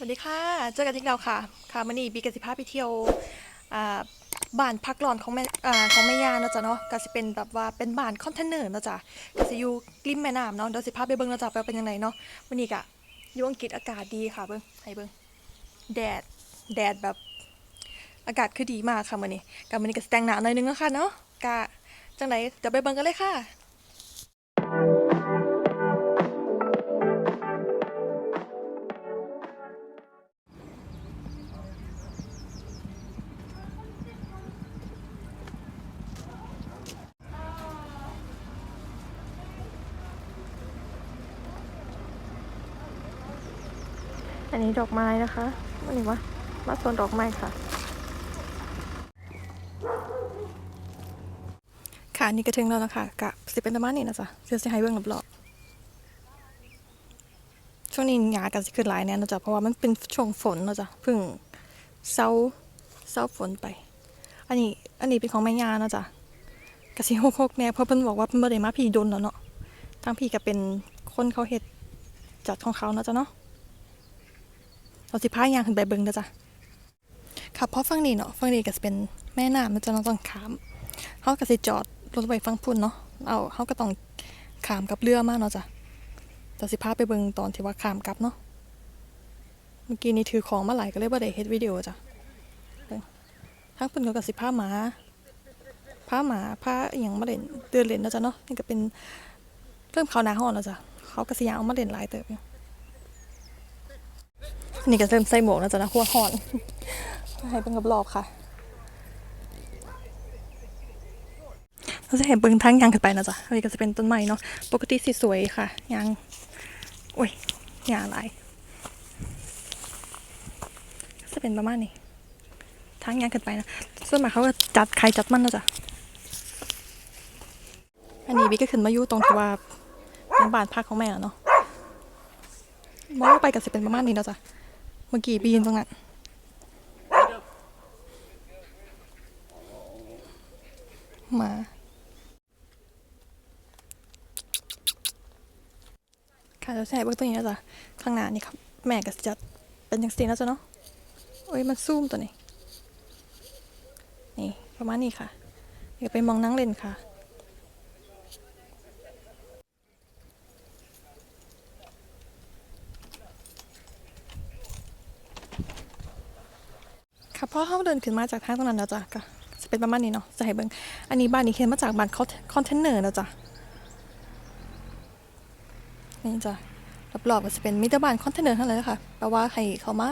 สวัสดีค่ะ เจอกันอีกแล้วค่ะ ค่ะมันนี่บีกสิภาไปเที่ยวบ้านพักร้อนของแม่ของแม่ยาเนาะจ๊ะเนาะก็สิเป็นแบบว่าเป็นบ้านคอนเทนเนอร์เนาะจ๊ะก็สิอยู่ริมแม่น้ำเนาะเดี๋ยวสิพาไปเบิ่งเนาะจ๊ะว่าเป็นยังไงเนาะวันนี้ก็อยู่อังกฤษอากาศดีค่ะเบิ่งให้เบิ่งแดดแดดแบบอากาศคือดีมากค่ะมื้อนี้ก็มื้อนี้ก็แต่งหน้าหน่อยนึงเนาะค่ะเนาะก็จังไดเดี๋ยวไปเบิ่งกันเลยค่ะ นนี้ดอกไม้นะคะอันนี้วะมาโซนดอกไม้ค่ะ ค่ะนี่ก็ถึงแล้วนะคะกะสิเป็นประมาณนี้นะจ๊ะเดี๋ยวสิให้เบิ่งรอบๆช่วงนี้หยากันสิขึ้นหลายแน่นะจ๊ะเพราะว่ามันเป็นช่วงฝนเนาะจ๊ะเพิ่งเซาเซาฝนไป อันนี้ อันนี้เป็นของแม่ยานะจ๊ะกะสิหกๆแน่เพราะเพิ่นบอกว่าเพิ่นบ่ได้มาพี่ดนแล้วเนาะทางพี่ก็เป็นคนเขาเฮ็ดจัดของเขาเนาะจ๊ะเนาะ เราสิพายางขึ้นไปเบิ่งเด้อจ้ะค่ะเพราะฝั่งนี้เนาะฝั่งนี้ก็จะเป็นแม่น้ำมันจะต้องข้ามเขาก็สิจอดรถไว้ฝั่งพุ่นเนาะเอาเขาก็ต้องขามกับเรือมากเนาะจ้ะเราสิพาไปเบิ่งตอนที่ว่าขามกับเนาะเมื่อกี้นี้ถือของมาหลายก็เลยบ่ได้เฮ็ดวิดีโอจ้ะเบิ่งเพิ่นเขาก็สิพาหมาพาหมาพาอหยังมาเล่นเดินเล่นเนาะจ้ะเนาะนี่ก็เป็นเริ่มเขาหน้าร้อนแล้วจ้ะเขาก็สิยางเอามาเล่นหลายเติบอยู่ นี่ก็เริ่มใส่หมวกแล้วจ้ะนะหัวหอนให้เป็นกับรอบค่ะเราจะเห็นเบิ้งทั้งยางขึ้นไปนะจ๊ะอันนี้ก็จะเป็นต้นไม้เนาะ ปกติสีสวยค่ะยางโอ้ยยางอะไรจะเป็นประมาณนี้ทั้งยางขึ้นไปนะ ส่วนมากเขาก็จัดใครจัดมันนะจ๊ะ อันนี้บิ๊กก็ขึ้นมาอยู่ตรงที่ว่าเป็นบ้านพักของแม่อะเนาะมองไปก็จะเป็นประมาณนี้นะจ๊ะ เมื่อกี้ไปยืนตรงนั้นหมาค่ะเราใช้เบื้องต้นนี้นะจ๊ะข้างหน้านี่ครับ แม่ก็จะเป็นอย่างสีนะจ๊ะเนาะโอ้ยมันซูมตัวนี้ นี่ประมาณนี้ค่ะเดี๋ยวไปมองนั่งเล่นค่ะ อเขาเดินขึ้นมาจากทางตรงนั้นแล้วจ้ะก็จะเป็นประมาณนี้เนาะจะให้เบิ่งอันนี้บ้านนี้เขียนมาจากบ้านคอนเทนเนอร์นะจ๊ะนี่จ้ะรอบๆก็จะเป็นมิตรบ้านคอนเทนเนอร์ทั้งนั้นเลยค่ะแปลว่าให้เขามา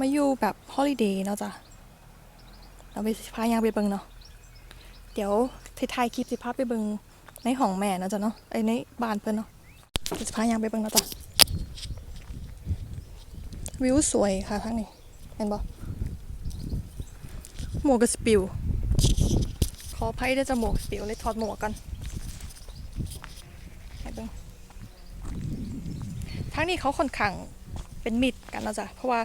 มาอยู่แบบฮอลิเดย์เนาะจ้ะเราไปพายางไปเบิ่งเนาะเดี๋ยวท้ายคลิปสิพาไปเบิ่งในห้องแม่นาะจ๊ะเนาะไอ้ในบ้านเพิ่นเนาะจะพายางไปเบิ่งเนาะจ้ะวิวสวยค่ะทางนี้เห็นบ่ มวกก็สปิว ขออภัยด้จะหมวกสปิวเลยถอดหมวกกันทั้งนี้เขาค่อนข้างเป็นมิตรกันนะจ๊ะ เพราะว่า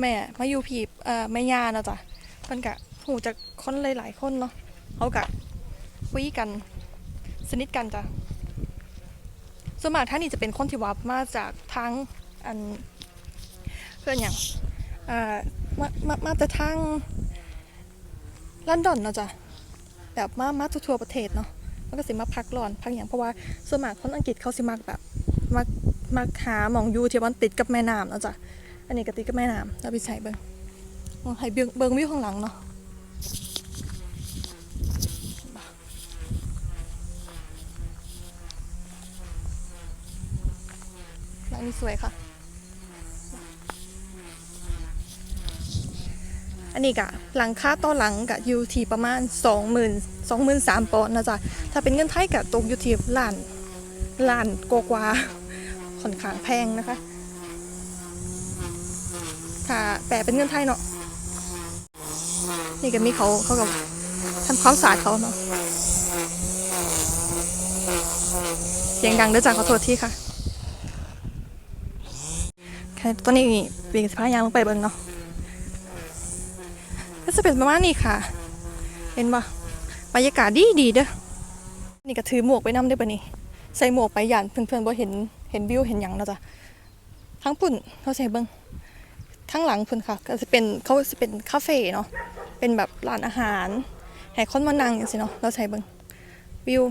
แม่มาอยู่พีเอ่อแม่ย่านะจ๊ะเพิ่นกะหูจากคนหลายๆคนเนาะเขากะคุยกัน สนิทกันจ้ะส่วนมากท่านนี้จะเป็นคนที่วับมาจากทางอันเพื่อนอย่างเอ่อมามามาแต่ทาง ลอนดอนเนาะจ้ะแบบมามาทั่วประเทศเนาะมันก็สิมาพักร้อนพักอย่างเพราะว่าส่วนมากคนอังกฤษเขาสิมักแบบมักมักหาหมองยูที่มันติดกับแม่น้ำเนาะจ้ะอันนี้ก็ติดกับแม่น้ำเราไปใส่เบิ่งมองให้เบิ่งเบิ่งวิวข้างหลังเนาะหลังนี้สวยค่ะ อันนี้กะหลังค่าต่อหลังกะอยู่ที่ประมาณ 20,000 23,000ปอนด์นะจ๊ะถ้าเป็นเงินไทยกะตกอยู่ที่ล้านล้านกว่าๆค่อนข้างแพงนะคะถ้าแปลเป็นเงินไทยเนาะนี่ก็มีเขาเขากับทำความสะอาดเขาเนาะเสียงดังเด้อจ้ะขอโทษที่ค่ะแค่ตอนนี้ปีกสิพายางลงไปเบิ่งเนาะ จะเป็นประมาณนี้ค่ะ เห็นปะบรรยากาศดีดีเด้อนี่ก็ถือหมวกไปนำได้ปะนี่ใส่หมวกไปหยานเพื่อนๆบ่เห็นเห็นวิวเห็นหยังเนะจ๊ะทั้งปุ่นเขาใส่เบิ้งข้งหลังเพิ่นค่ะ ก็จะเป็นเขาจะเป็นคาเฟ่เนาะเป็นแบบร้านอาหารให้คนมานั่งอย่างสิเนาะเราใช้เบิ่งวิว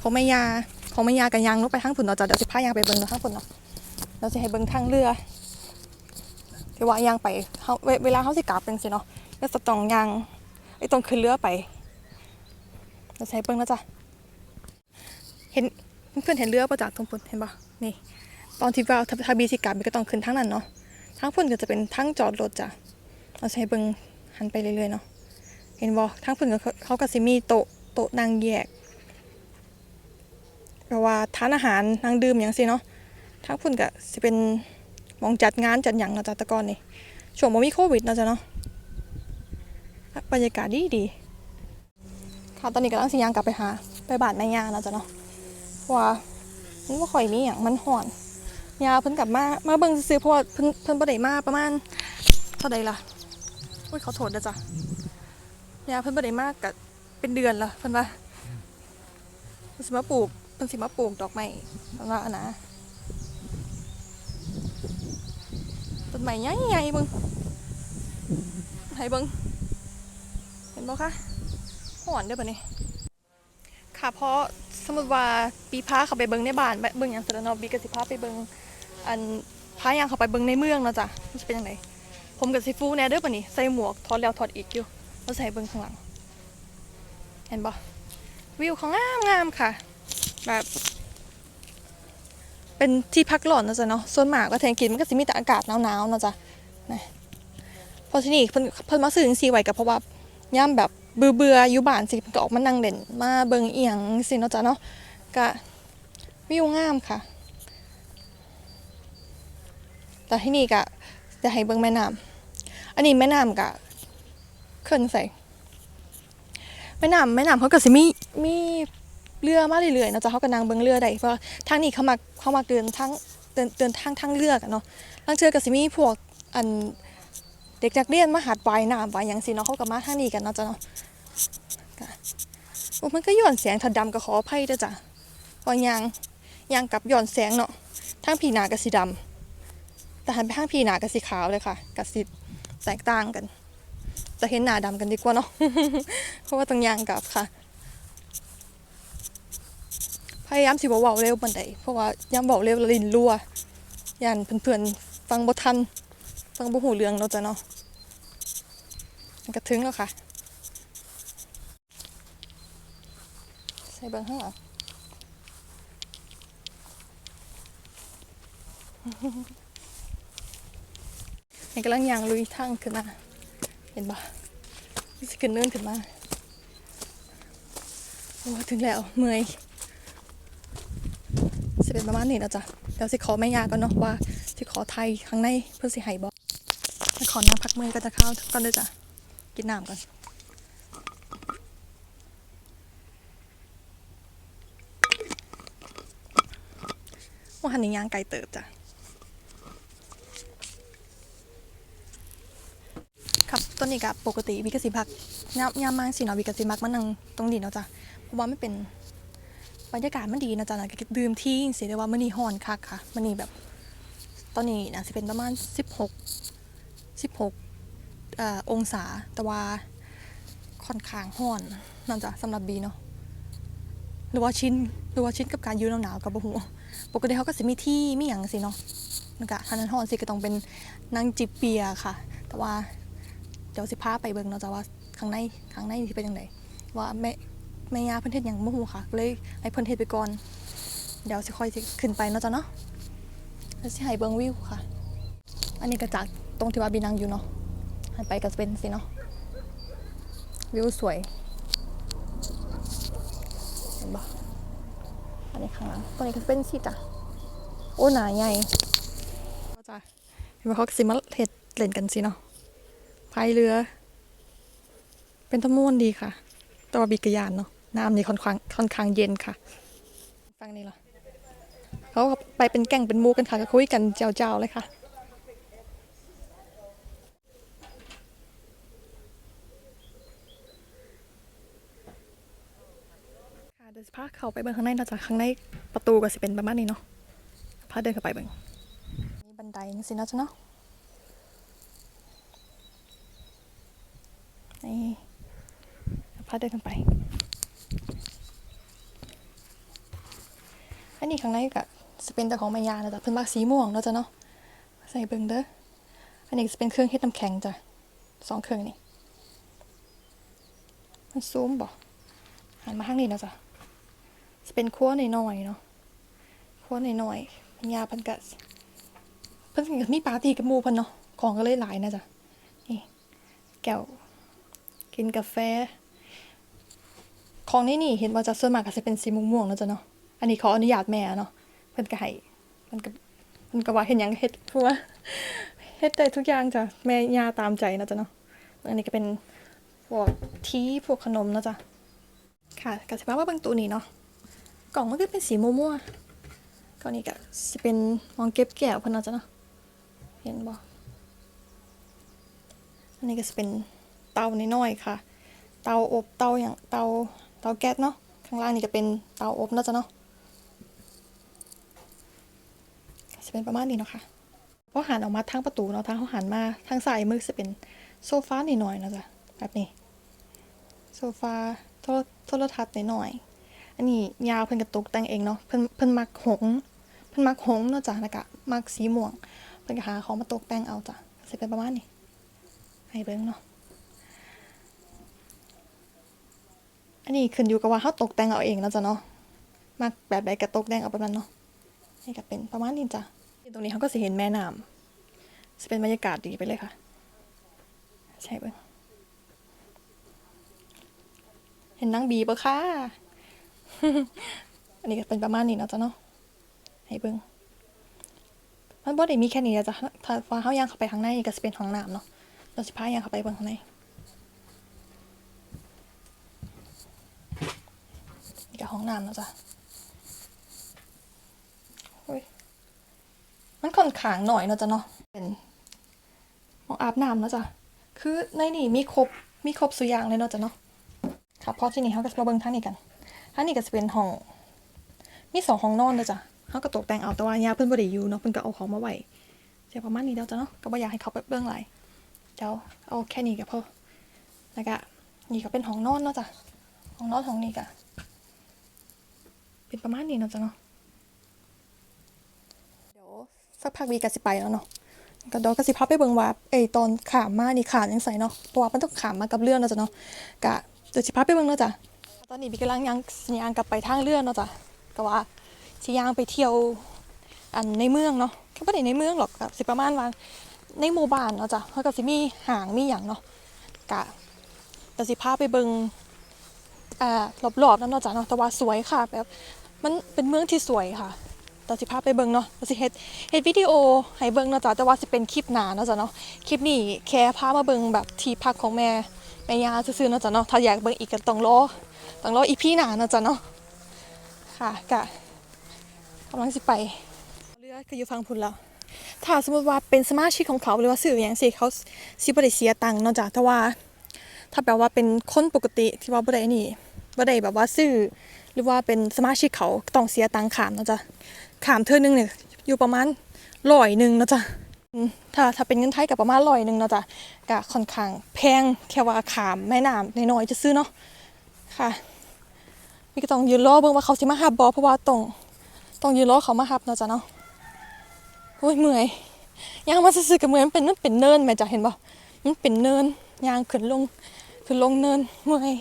ของแม่ยาของแม่ยากันยางลงไปทางพุ่นเนาะจ้ะเดี๋ยวสิพายางไปเบิ่งเนาะทางพุ่นเนาะเราจะให้เบิ่งทางเรือ ที่ว่ายางไปเวเวลาเฮาสิกลับจังซี่เนาะก็จะต้องยางไอ้ตรงขึ้นเรือไปเราจะให้เบิ่งเนาะจ้ะเห็นเพื่อนเห็นเรือป่ะจ้ะตรงพุ่นเห็นปะนี่ ตอนที่ว่าถ้าบีสิกลับมันก็ต้องขึ้นทางนั้นเนาะทางพุ่นก็จะเป็นทางจอดรถจ้ะเราใช้เบิ่งหันไปเรื่อยๆเนาะเห็นบ่ทางพุ่นก็เขาเขาก็สิมีโตโตนั่งแยกแปลว่าทานอาหารนั่งดื่มอย่างสิเนาะทางพุ่นก็สิเป็น มองจัดงานจัดหยังเนาะจ้ะต่ก่อนนี่ช่วงบ่มีโควิดเนาะจ้ะเนาะบรรยากาศดีดีค่ะตอนนี้กำลังสิย่างกลับไปหา ไปบานแม่ยาเนาะจ้ะเนาะว่ามันบ่ค่อยมีหยังมันฮ้อนยาเพิ่นกลับมามาเบิ่งซื้อเพราะว่าเพิ่นเพิ่นบ่ได้มาประมาณเท่าใดล่ะอุ้ยขอโทษนะจ๊ะยาเพิ่นบ่ได้มาก็เป็นเดือนละเพิ่นว่าเพิ่นสิมาปลูกเพิ่นสิมาปลูกดอกไม้เพิ่นว่าอะนะ นไม้ใหญ่ๆเบิ่งให้เบิ่งเห็นบ่คะฮ้อนเด้อบัดนี้ค่ะเพราะสมมติว่าปีพาเขาไปเบิงในบ้านบบเบิงอย่างสระนอบีก็สิพาไปเบิงอันพายางเขาไปเบิงในเมืองเนาะจ้ะมันจะเป็นยังไงผมกับซิฟูแน่เด้อปะนี่ใส่หมวกถอดแล้วถอดอีกอยู่แล้วใส่เบิงข้างหลัง เห็นบ่วิวเขางามงามค่ะ แบบ เป็นที่พักหล่อนนะจ้ะเนาะส่วนมากก็แทนกินมันก็สิมีแต่อากาศหนาวๆนะจ้ะนะพราะที่นี่เพิ่นเพิ่นมาซื้อจังซี่ไว้ก็เพราะว่าย่ามแบบเบื่อเบื่อๆอยู่บ้านสิก็ออกมานั่งเล่นมาเบิ่งเอียงสิเนาะจ้ะเนาะก็วิวงามค่ะ แต่ที่นี่ก็จะให้เบิ่งแม่น้ำอันนี้แม่น้ำก็ขึ้นใส่แม่น้ำแม่น้ำเขาก็สิมีมี เรือมาเรื่อยๆนะจ้ะเขาก็นั่งเบิ่งเรือได้เพราะทางนี้เขามาเขามาเดินทางเดินเดินทางทางเรือกันเนาะทางเทือก็สิมีพวกอันเด็กนักเรียนมาหัดว่ายน้ำวายหยังสิเนาะเขาก็มาทางนี้กันเนาะจ้ะเนาะโอ้มันก็ย้อนแสงถ้าดำก็ขออภัยเด้อจ้ะพอยางยางกับย้อนแสงเนาะทางพีหนากับสีดำแต่หันไปทางพีหนากับสีขาวเลยค่ะกับสีแตกต่างกัน จะเห็นหนาดำกันดีกว่าเนาะเพราะว่าต้องยางกับค่ะ พยายามสิบเว้าเร็วปานใดเพราะว่ายามเว้าเร็วลินรั่วย่านเพื่อนๆฟังบ่ทันฟังบ่หูเรื่องเนาจะเนาะมันก็ถึงแล้วค่ะ ใส่เบิ่งข้างหลังนี่กำลังยางลุยทางขึ้นมา เห็นปะนี่สิขึ้นเนินขึ้นมา โอ้ ถึงแล้ว เมื่อย สิเป็นประมาณนี้นะจ๊ะเดี๋ยวสิขอแม่ยาก่อนเนาะว่าสิขอไทยข้างในเพื่อสิให้บอกขอนั่งพักเมื่อก็จะเข้าก่อนเลยจ้ะกินน้ำก่อนว่าหันนี้ย่างไก่เติบจ้ะครับต้นนี้กับปกติวิกสิพักยามยามมากสิเนาะวิกสิมักมันนั่งตรงดีเนาะจ้ะเพราะว่าไม่เป็น บรรยากาศมันดีนะจ๊ะนะก็ดื่มที่เสียแต่ว่ามันนี่ฮ้อนคักค่ะมันนี่แบบ ตอนนี้นะสิเป็นประมาณ 16 16เอ่อองศาแต่ว่าค่อนข้างฮ้อนนั่นจ้ะสำหรับบีเนาะหรือว่าชินหรือว่าชินกับการยืนหนาวๆกับบ่ฮู้ปกติเขาก็สิมีที่มีอย่างสิเนาะมันก็ทันนั้นฮอนสิก็ต้องเป็นนางจิบเบียค่ะ แต่ว่าเดี๋ยวสิพาไปเบิ่งเนาะจ้ะว่าข้างในข้างในสิเป็นยังไงว่าแม่ แม่ยาเพิ่นเฮ็ดหยังบ่ฮู้ค่ะเลยให้เพิ่นเฮ็ดไปก่อน เดี๋ยวสิค่อยสิขึ้นไปเนาะจ้ะเนาะแล้วสิให้เบิ่งวิวค่ะ อันนี้ก็จากตรงที่ว่าบีนังอยู่เนาะหันไปก็จะเป็นสิเนาะวิวสวยเห็นบ่อันนี้ข้างหลังตัวนี้ก็เป็นสิจ้ะโอ้หนาใหญ่ก็จะเห็นว่เขาก็สิมาเห็ดเล่นกันสิเนาะพายเรือ เป็นตะม่วนดีค่ะ แต่ว่าบีกยานเนาะ น้ำนี่ค่อนข้างค่อนข้างเย็นค่ะ ฟังนี่เหรอเขาก็ไปเป็นแก่งเป็นหมูกันค่ะก็คุยกันเจ้าๆเลยค่ะค่ะเดี๋ยวสิพาเข้าไปเบิ่งข้างในเนาะจ้ะข้างในประตูก็สิเป็นประมาณนี้เนาะพาเดินเข้าไปเบิ่งมีบันไดจังสิเนาะจ้ะเนาะนี่พาเดินกันไป อันนี้ข้างในก็จะเป็นแต่ของม่ยานะจ๊ะเพิ่นมักสีม่วงเนาะจ้ะเนาะใส่เบิ่งเด้ออันนี้จะเป็นเครื่องเฮ็ดน้ำแข็งจ้ะสองเครื่องนี่มันซูมบ่หันมาข้างนี้นะจ๊ะจะเป็นครัวน้อยๆเนาะครัวน้อยๆแม่ยาเพิ่นก็เพิ่นก็มีปาร์ตี้กับหมู่เพิ่นเนาะของก็เลยหลายนะจ๊ะนี่แก้วกินกาแฟ ของนี่นี่เห็นว่าจะส่วนมากก็จะเป็นสีม่วงๆเนาะจ้ะเนาะ อันนี้ขออนุญาตแม่เนาะเพิ่นก็ให้เพิ่นก็เพิ่นก็ว่าเฮ็ดหยังเฮ็ดเพราะว่าเฮ็ดได้ทุกอย่างจ้ะแม่ย่าตามใจนะจ๊ะเนาะ อันนี้ก็เป็นพวกทีพวกขนมนะจ้ะ ค่ะก็สิพาว่าบิ่งตู้นี้เนาะ กล่องมันก็เป็นสีม่วงๆกล่องนี้ก็สิเป็นมองเก็บแก้วเพิ่นนะจ้ะเนาะ เห็นบ่อันนี้ก็สิเป็นเตาน้อยๆค่ะ เตาอบเตาอย่างเตา เตาแก๊สเนาะข้างล่างนี่ก็เป็นเตาอบเนาะจ้ะเนาะจะเป็นประมาณนี้เนาะค่ะพอหันออกมาทางประตูเนาะทางเขาหันมาทางซ้ายมือจะเป็นโซฟาหน่อยๆนะจ๊ะแบบนี้โซฟาโทรโทรทัศน์หน่อยๆอันนี้ยาวเพิ่นกระตุกแต่งเองเนาะเพิ่นเพิ่นมักหงเพิ่นมักหงเนาะจ้ะแล้วก็มักสีม่วงเพิ่นก็หาของมาตกแต่งเอาจ้ะจะเป็นประมาณนี้ให้เบิ่งเนาะ อันนี้ขึ้นอยู่กับว่าเฮาตกแต่งเอาเองเนาะจ้ะเนาะมักแบบใดก็ตกแต่งเอาแบบนั้นเนาะนี่ก็เป็นประมาณนี้จ้ะตรงนี้เขาก็จะเห็นแม่น้ำจะเป็นบรรยากาศดีไปเลยค่ะ ใช่เบิ้งเห็นนางบีปะค่ะอันนี้ก็เป็นประมาณนี้เนาะจ้ะเนาะให้เบิ้งมันบ่ได้มีแค่นี้จ้ะถ้าฟ้าเขาย่างเข้าไปข้างในก็จะเป็นห้องน้ำเนาะเราสิพาย่างเข้าไปเบิ้งข้างในนี่ก็ ห้องน้ำเนาะจ้ะมันค่อนข้างหน่อยเนาะจ้ะเนาะ เป็นห้องอาบน้ำเนาะจ้ะคือในนี่มีครบ มีครบสุอย่างเลยเนาะจ้ะเนาะครับพอที่นี่เขาก็มาเบิ่งทางนี้กันทางนี้ก็จะเป็นห้อง มีสองห้องนอนเนาะจ้ะเขาก็ตกแต่งเอาแต่ว่ายาเพิ่นบ่ได้อยู่เนาะเพิ่นก็เอาของมาไว้จะประมาณนี้แล้วจ้ะเนาะ ก็บ่อยากให้เขาไปเบิ่งหลเดี๋ยวเอาแค่นี้ก็พอแล้วก็นี่ก็เป็นห้องนอนเนาะจ้ะ ห้องนอนห้องนี้ก็ เป็นประมาณนี้เนาะจ้ะเนาะเดี๋ยวสักพักวีก็สิไปแล้วเนาะก็เดี๋ยวก็สิพาไปเบิ่งว่าเอ้ยตอนขามมานี่ขามยังใส่เนาะเพราะว่ามันต้องขามมากับเรื่องเนาะจ้ะเนาะกะเดี๋ยวสิพาไปเบิ่งเนาะจ้ะตอนนี้บีกำลังยังยางกลับไปทางเรื่องเนาะจ้ะก็ว่าสิยางไปเที่ยวอันในเมืองเนาะก็บ่ได้ในเมืองหรอกแบบสิประมาณว่าในหมู่บ้านเนาะจ้ะเขาก็สิมีห้างมีหยังเนาะกะเดี๋ยวสิพาไปเบิ่งอ่ารอบๆนั่นเนาะจ้ะเนาะแต่ว่าสวยค่ะแบบ มันเป็นเมืองที่สวยค่ะตอสิพาไปเบิ่งเนาะตอสิเฮ็ดเฮ็ดวิดีโอให้เบิ่งเนาะจ้ะแต่ว่าสิเป็นคลิปหนาเนาะจ้ะเนาะคลิปนี้แค่พามาเบิ่งแบบที่พักของแม่แม่ย่าซื่อๆเนาะจ้ะเนาะถ้าอยากเบิ่งอีกก็ต้องรอต้องรออีพี่หนาเนาะจ้ะเนาะค่ะกะกำลังสิไปเรือก็อยู่ฟังพุ่นแล้วถ้าสมมติว่าเป็นสมาชิกของเขาหรือว่าสื่ออย่างสิเขาสิบ่ได้เสียตังค์เนาะจ้ะแต่ว่า ถ้าแบบว่าเป็นคนปกติที่ว่าบ่ได้นี่ บ่ได้แบบว่าซื้อ หรือว่าเป็นสมาชิกเขาต้องเสียตังค์ขามเนาะจ้ะขามเธอหนึงเนี่ยอยู่ประมาณร้อยหนึ่งเนาะจ๊ะถ้าถ้าเป็นเงินไทยกับประมาณร้อยหนึ่งเนาะจ๊ะก็ค่อนข้างแพงแค่ว่าขามแม่น้ำน้อยๆจะซื้อเนาะค่ะนี่ก็ต้องยืนรอเบิ่งว่าเขาสิมาหับบอเพราะว่าต้องต้องยืนรอเขามาหับเนาะจ๊ะเนาะโอ้ยเมื่อยยางมาซื้อกับเมื่อยมันเป็นมันเป็นเนินแม่จ๊ะเห็นบ่มันเป็นเนินยางขึ้นลงขึ้นลงเนินเมื่อย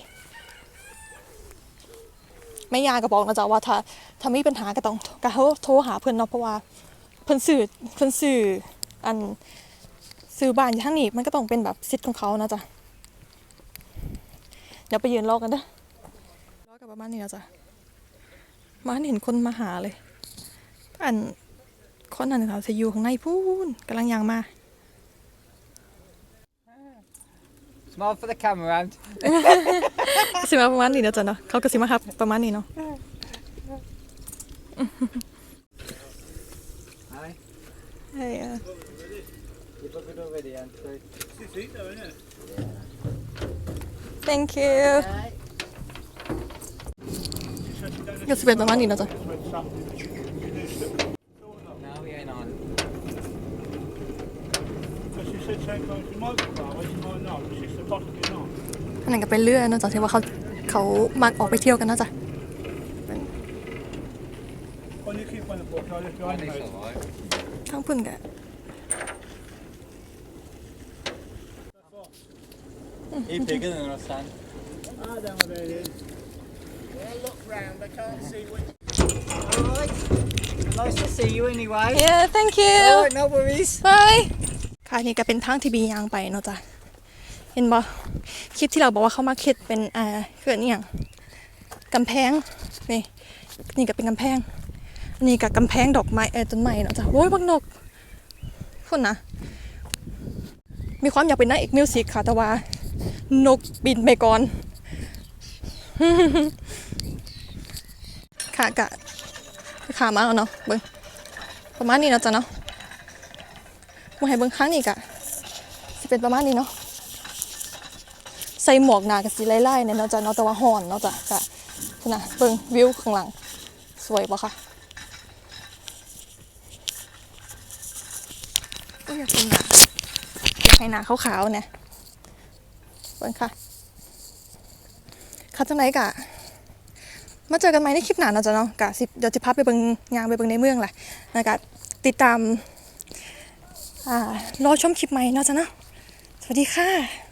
แม่ยาก็บอกนะจ๊ะว่าถ้าถ้ามีปัญหาก็ต้องก็โทรโทรหาเพิ่นเนาะเพราะว่าเพิ่นสื่อเพิ่นสื่ออันสื่อบ้านอยู่ทางนี้มันก็ต้องเป็นแบบสิทธิ์ของเขานะจ๊ะเดี๋ยวไปยืนรอกันเด้อรอกันประมาณนี้นะจ๊ะมาเห็นคนมาหาเลย อันคนนั้นเขาจะอยู่ข้างในพูนกำลังยางมา Smile for the camera round. สิมาประมาณนี้นะจ๊ะเนาะเขาก็สิมาครับประมาณนี้เนาะ Hi. เฮ้ยเออ You book it already, and so. thank you ก็สิเป็นประมาณนี้นะจ๊ะ No, we ain't on. c'est très quand tu manges, quoi. Ouais, tu manges, non, je sais que c'est pas ce que non. อันนั้นก็เป็นเรือเนอะจ๊ะที่ว่าเขาเขามักออกไปเที่ยวกันเนอะจ๊ะ On écrit pas n'importe quoi, les Ja, gens, det är mais- så, ja. ทั้งพุ่นกัน I piggen någonstans. Ah, där var det. Well, look round, I can't see which. Alright. Nice to see you anyway. yeah thank you Alright, no worries. ไปค่ะนี่ก็เป็นทางที่บียางไปเนาะจ๊ะเห็นบ่คลิปที่เราบอกว่าเขามาเข็ดเป็นอ่าเขื่อนอย่างกำแพงนี่นี่ก็เป็นกำแพง นี่กับกำแพงดอกไม้เออต้นไม้เนาะจ๊ะโอ้ยบักนกคนนะมีความอยากเป็นนางเอกมิวสิกค่ะแต่ว่านกบินไปก่อนค่ะกะขามาแล้วเนาะเบิ่งประมาณนี้เนาะจ๊ะเนาะมาให้เบิ่งครั้งนี้กะสิเป็นประมาณนี้เนาะ ส่หมวกหนากับสีไล่ๆเนี่ยเนาะจ้ะเนาะแต่ว่าห่อนเนาะจ้ะกะนะเบิ่งวิวข้างหลัง สวยปะคะก็อยากเป็นหนาอยากให้หนาขาวๆเนี่ยเบิ่งค่ะค่ะจังไหนกะมาเจอกันไหมในคลิปหน้าเนาะจ้ะเนาะกะสิเดี๋ยวจะพาไปเบิ่งยางไปเบิ่งในเมืองแหละนะกะติดตามอ่ารอชมคลิปใหม่เนาะจ๊ะเนาะสวัสดีค่ะ